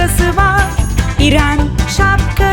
şapkası var. İrem şapka